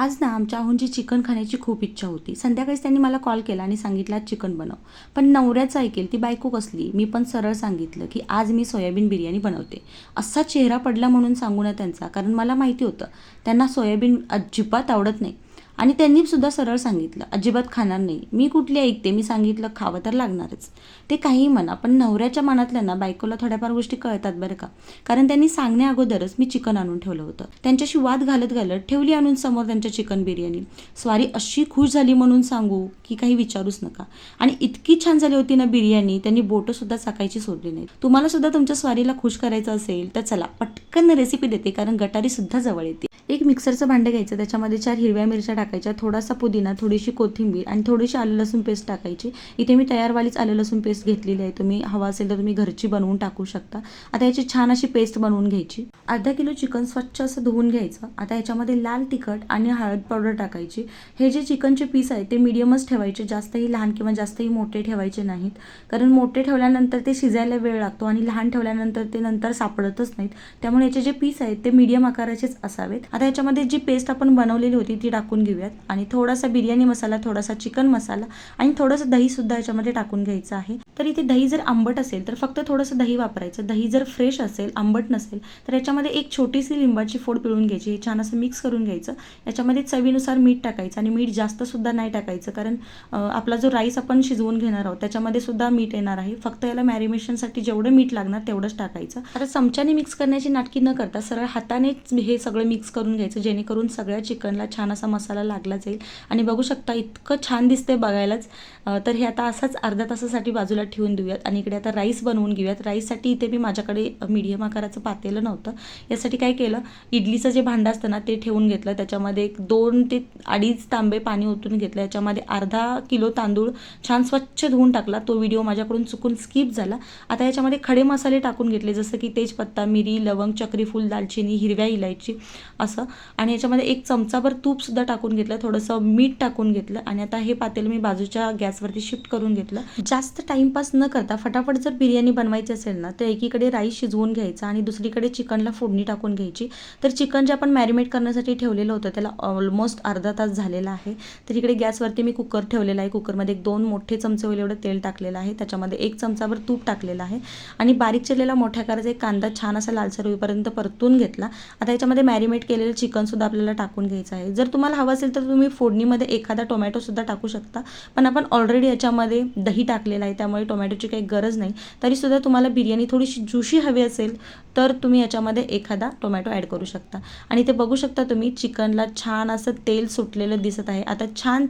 आज ना आमच्या आहोंची चिकन खाण्याची खूप इच्छा होती. संध्याकाळीच त्यांनी मला कॉल केला आणि सांगितलं आज चिकन बनव. पण नवऱ्याचं ऐकेल ती बायको कसली? मी पण सरळ सांगितलं की आज मी सोयाबीन बिर्याणी बनवते. असा चेहरा पडला म्हणून सांगू ना त्यांचा कारण मला माहिती होतं त्यांना सोयाबीन अजिबात आवडत नाही. आणि त्यांनी सुद्धा सरळ सांगितलं अजिबात खाणार नाही. मी कुठली ऐकते? मी सांगितलं खावं तर लागणारच. ते काही म्हणा पण नवऱ्याच्या मनातल्या ना बायकोला थोड्याफार गोष्टी कळतात बरं का. कारण त्यांनी सांगण्या अगोदरच मी चिकन आणून ठेवलं होतं. त्यांच्याशी वाद घालत घालत ठेवली आणून समोर त्यांच्या चिकन बिर्याणी. स्वारी अशी खुश झाली म्हणून सांगू की काही विचारूच नका. आणि इतकी छान झाली होती ना बिर्याणी त्यांनी बोटं सुद्धा चाकायची सोडली नाही तुम्हाला सुद्धा तुमच्या स्वारीला खुश करायचं असेल तर चला पटकन रेसिपी देते कारण गटारी सुद्धा जवळ येते. एक मिक्सरचं भांडं घ्यायचं त्याच्यामध्ये चार हिरव्या मिरच्या टाकायच्या. थोडासा पुदिना थोडीशी कोथिंबीर आणि थोडीशी आलं लसूण पेस्ट टाकायची. इथे मी तयारवालीच आलं लसूण पेस्ट घेतलेली आहे. तुम्ही हवा असेल तर तुम्ही घरची बनवून टाकू शकता. आता याची छान अशी पेस्ट बनवून घ्यायची. अर्धा किलो चिकन स्वच्छ असं धुवून घ्यायचं. आता याच्यामध्ये लाल तिखट आणि हळद पावडर टाकायची. हे जे चिकनचे पीस आहेत ते मिडियमच ठेवायचे. जास्तही लहान किंवा जास्तही मोठे ठेवायचे नाहीत. कारण मोठे ठेवल्यानंतर ते शिजायला वेळ लागतो आणि लहान ठेवल्यानंतर ते नंतर सापडतच नाहीत. त्यामुळे याचे जे पीस आहेत ते मीडियम आकाराचेच असावेत. आता याच्यामध्ये जी पेस्ट आपण बनवलेली होती ती टाकून घेऊयात. आणि थोडासा बिर्याणी मसाला थोडासा चिकन मसाला आणि थोडंसं दहीसुद्धा याच्यामध्ये टाकून घ्यायचं आहे. तर इथे दही जर आंबट असेल तर फक्त थोडंसं दही वापरायचं. दही जर फ्रेश असेल आंबट नसेल तर याच्यामध्ये एक छोटीशी लिंबाची फोड पिळून घ्यायची. हे छान असं मिक्स करून घ्यायचं. याच्यामध्ये चवीनुसार मीठ टाकायचं आणि मीठ जास्तसुद्धा नाही टाकायचं कारण आपला जो राईस आपण शिजवून घेणार आहोत त्याच्यामध्ये सुद्धा मीठ येणार आहे. फक्त याला मॅरिनेशनसाठी जेवढं मीठ लागणार तेवढंच टाकायचं. आता चमच्याने मिक्स करण्याची नाटकी न करता सरळ हातानेच हे सगळं मिक्स करून घ्यायचं जेणेकरून सगळ्या चिकनला छान असा मसाला लागला जाईल. आणि बघू शकता इतकं छान दिसतंय बघायलाच. तर हे आता असंच अर्ध्या तासासाठी बाजूला ठेवून देऊयात. आणि इकडे आता राईस बनवून घेऊयात. राईससाठी इथे मी माझ्याकडे मीडियम आकाराचं पातेलं नव्हतं. यासाठी काय केलं इडलीचं जे भांडं असतं ना ते ठेवून घेतलं. त्याच्यामध्ये एक दोन ते अडीच तांबे पाणी ओतून घेतलं. याच्यामध्ये अर्धा किलो तांदूळ छान स्वच्छ धुवून टाकला. तो व्हिडिओ माझ्याकडून चुकून स्किप झाला. आता याच्यामध्ये खडे मसाले टाकून घेतले जसं की तेजपत्ता मिरी लवंग चक्रीफूल दालचिनी हिरव्या इलायची असं. आणि याच्यामध्ये एक चमचाभर तूपसुद्धा टाकून घेतलं थोडंसं मीठ टाकून घेतलं आणि आता हे पातेलं मी बाजूच्या गॅसवरती शिफ्ट करून घेतलं. जास्त टाईमपास न करता फटाफट जर बिर्याणी बनवायची असेल ना तर एकीकडे राईस शिजवून घ्यायचा आणि दुसरीकडे चिकनला फोडणी टाकून घ्यायची. तर चिकन जे आपण मॅरिनेट करण्यासाठी ठेवलेलं होतं त्याला ऑलमोस्ट अर्धा तास झालेला आहे. तर इकडे गॅसवरती मी कुकर ठेवलेला आहे. कुकरमध्ये एक दोन मोठे चमचे होईल एवढं तेल टाकलेलं आहे. त्याच्यामध्ये एक चमचाभर तूप टाकलेलं आहे. आणि बारीक चिरलेला मोठ्या कारचा एक कांदा छान असा लालसर होईपर्यंत परतून घेतला. आता याच्यामध्ये मॅरिनेट केलेलं चिकनसुद्धा आपल्याला टाकून घ्यायचं आहे. जर तुम्हाला हवं असेल तर तुम्ही फोडणीमध्ये एखादा टोमॅटोसुद्धा टाकू शकता. पण आपण ऑलरेडी याच्यामध्ये दही टाकलेलं आहे त्यामुळे टोमॅटोची काही गरज नाही. तरीसुद्धा तुम्हाला बिर्याणी थोडीशी जुशी हवी असेल तर तुम्ही याच्यामध्ये एखादा टोमॅटो ॲड करू शकता. आणि ते बघू शकता तुम्ही चिकनला छान असं तेल सुटलेलं दिसत आहे. आता छान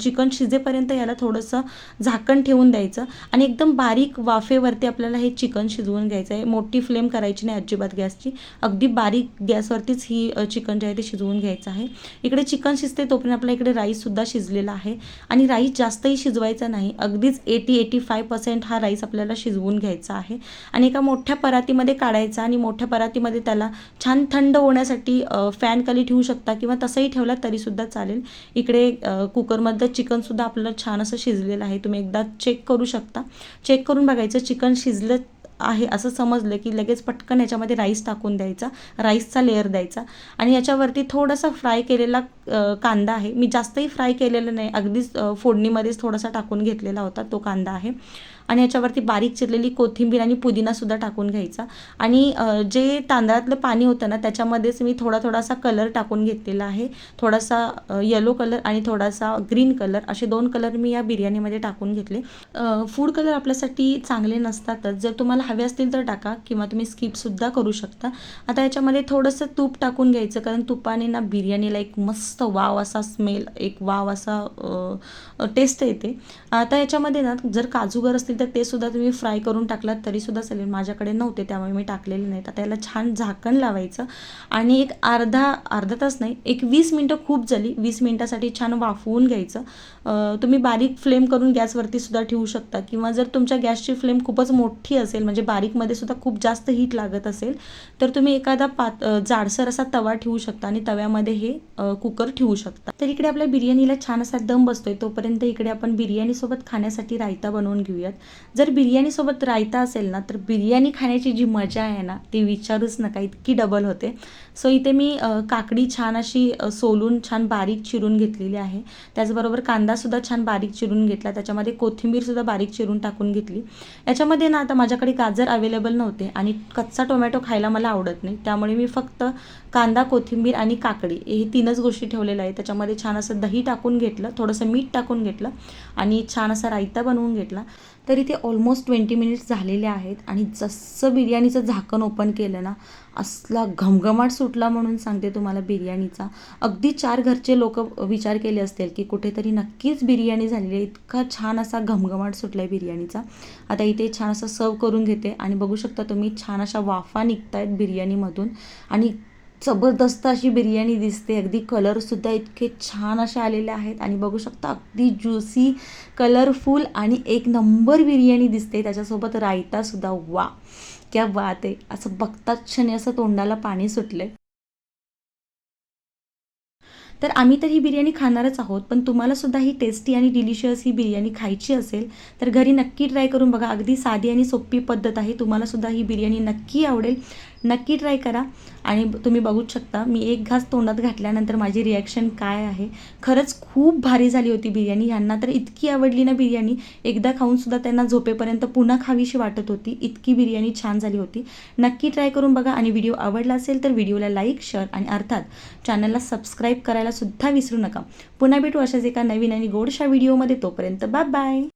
चिकन शिजेपर्यंत याला थोडंसं झाकण ठेवून द्यायचं आणि एकदम बारीक वाफेवरती आपल्याला हे चिकन शिजवून घ्यायचं आहे. मोठी फ्लेम करायची नाही अजिबात गॅसची. अगदी बारीक गॅसवरतीच ही चिकन जे आहे ते शिजवून घ्यायचं आहे. इकडे चिकन शिजते तोपर्यंत आपल्या इकडे राईससुद्धा शिजलेला आहे. आणि राईस जास्तही शिजवायचा नाही. अगदीच एटी एटी फाय पर्सेंट हा राईस आपल्याला शिजवून घ्यायचा आहे. आणि एका मोठ्या परातीमध्ये काढायचा आणि मोठ्या परातीमध्ये त्याला छान थंड होण्यासाठी फॅनखाली ठेवू शकता किंवा तसंही ठेवला तरीसुद्धा चालेल. इकडे कुकर कुकरमधलं चिकनसुद्धा आपलं छान असं शिजलेलं आहे. तुम्ही एकदा चेक करू शकता. चेक करून बघायचं चिकन शिजलं आहे असं समजलं की लगेच पटकन याच्यामध्ये राईस टाकून द्यायचा. राईसचा लेअर द्यायचा. आणि याच्यावरती थोडासा फ्राय केलेला कांदा आहे. मी जास्तही फ्राय केलेलं नाही. अगदीच फोडणीमध्येच थोडासा टाकून घेतलेला होता तो कांदा आहे. आणि याच्यावरती बारीक चिरलेली कोथिंबीर आणि पुदिनासुद्धा टाकून घ्यायचा. आणि जे तांदळातलं पाणी होतं ना त्याच्यामध्येच मी थोडा थोडासा कलर टाकून घेतलेला आहे. थोडासा येलो कलर आणि थोडासा ग्रीन कलर असे दोन कलर मी या बिर्याणीमध्ये टाकून घेतले. फूड कलर आपल्यासाठी चांगले नसतातच. जर तुम्हाला हवे असतील तर टाका किंवा तुम्ही स्किपसुद्धा करू शकता. आता याच्यामध्ये थोडंसं तूप टाकून घ्यायचं कारण तुपाने ना बिर्याणीला एक मस्त वाव असा स्मेल एक वाव असा टेस्ट येते. आता याच्यामध्ये ना जर काजूगर असतील तर ते सुद्धा तुम्ही फ्राय करून टाकलात तरीसुद्धा चालेल माझ्याकडे नव्हते त्यामुळे मी टाकलेले नाहीत. आता याला छान झाकण लावायचं आणि एक अर्धा अर्धा तास नाही एक वीस मिनटं खूप झाली वीस मिनटासाठी छान वाफवून घ्यायचं. तुम्ही बारीक फ्लेम करून गॅसवरती सुद्धा ठेवू शकता किंवा जर तुमच्या गॅसची फ्लेम खूपच मोठी असेल म्हणजे बारीकमध्ये सुद्धा खूप जास्त हीट लागत असेल तर तुम्ही एखादा पात जाडसर असा तवा ठेवू शकता आणि तव्यामध्ये हे कुकर ठेवू शकता. तर इकडे आपल्या बिर्याणीला छान असा दम बसतोय तोपर्यंत इकडे आपण बिर्याणीसोबत खाण्यासाठी रायता बनवून घेऊयात. जर बिर्याणीसोबत रायता असेल ना तर बिर्याणी खाण्याची जी मजा आहे ना ती विचारूच नका. इतकी डबल होते. सो इथे मी काकडी छान अशी सोलून छान बारीक चिरून घेतलेली आहे. त्याचबरोबर कांदासुद्धा छान बारीक चिरून घेतला. त्याच्यामध्ये कोथिंबीरसुद्धा बारीक चिरून टाकून घेतली. याच्यामध्ये ना आता माझ्याकडे गाजर अवेलेबल नव्हते आणि कच्चा टोमॅटो खायला मला आवडत नाही. त्यामुळे मी फक्त कांदा कोथिंबीर आणि काकडी हे तीनच गोष्टी ठेवलेल्या आहेत. त्याच्यामध्ये छान असं दही टाकून घेतलं. थोडंसं मीठ टाकून घेतलं आणि छान असा रायता बनवून घेतला. तर इथे ऑलमोस्ट ट्वेंटी मिनिट्स झालेले आहेत. आणि जसं बिर्याणीचं झाकण ओपन केलं ना असला घमघमाट सुटला म्हणून सांगते तुम्हाला बिर्याणीचा. अगदी चार घरचे लोक विचार केले असतील की कुठेतरी नक्कीच बिर्याणी झालेली आहे. इतका छान असा घमघमाट सुटला आहे बिर्याणीचा. आता इथे छान असं सर्व करून घेते. आणि बघू शकता तुम्ही छान अशा वाफा निघत आहेत बिर्याणीमधून. आणि जबरदस्त अशी बिर्याणी दिसते. अगदी कलरसुद्धा इतके छान असे आलेले आहेत. आणि बघू शकता अगदी ज्युसी कलरफुल आणि एक नंबर बिर्याणी दिसते. त्याच्यासोबत रायतासुद्धा वा क्या बात आहे. असं बघताच क्षणी असं तोंडाला पाणी सुटलंय. तर आम्ही तर ही बिर्याणी खाणारच आहोत. पण तुम्हाला सुद्धा ही टेस्टी आणि डिलिशियस ही बिर्याणी खायची असेल तर घरी नक्की ट्राय करून बघा. अगदी साधी आणि सोपी पद्धत आहे. तुम्हाला सुद्धा ही बिर्याणी नक्की आवडेल. नक्की ट्राय करा. आणि तुम्ही बघूच शकता मी एक घास तोंडात घातल्यानंतर माझी रिॲक्शन काय आहे? खरंच खूप भारी झाली होती बिर्याणी. ह्यांना तर इतकी आवडली ना बिर्याणी. एकदा खाऊनसुद्धा त्यांना झोपेपर्यंत पुन्हा खावीशी वाटत होती. इतकी बिर्याणी छान झाली होती. नक्की ट्राय करून बघा. आणि व्हिडिओ आवडला असेल तर व्हिडिओला लाईक शेअर आणि अर्थात चॅनलला सबस्क्राईब करायला सुद्धा विसरू नका. पुन्हा भेटू अशाच एका नवीन आणि गोडशा व्हिडिओमध्ये तोपर्यंत बाय बाय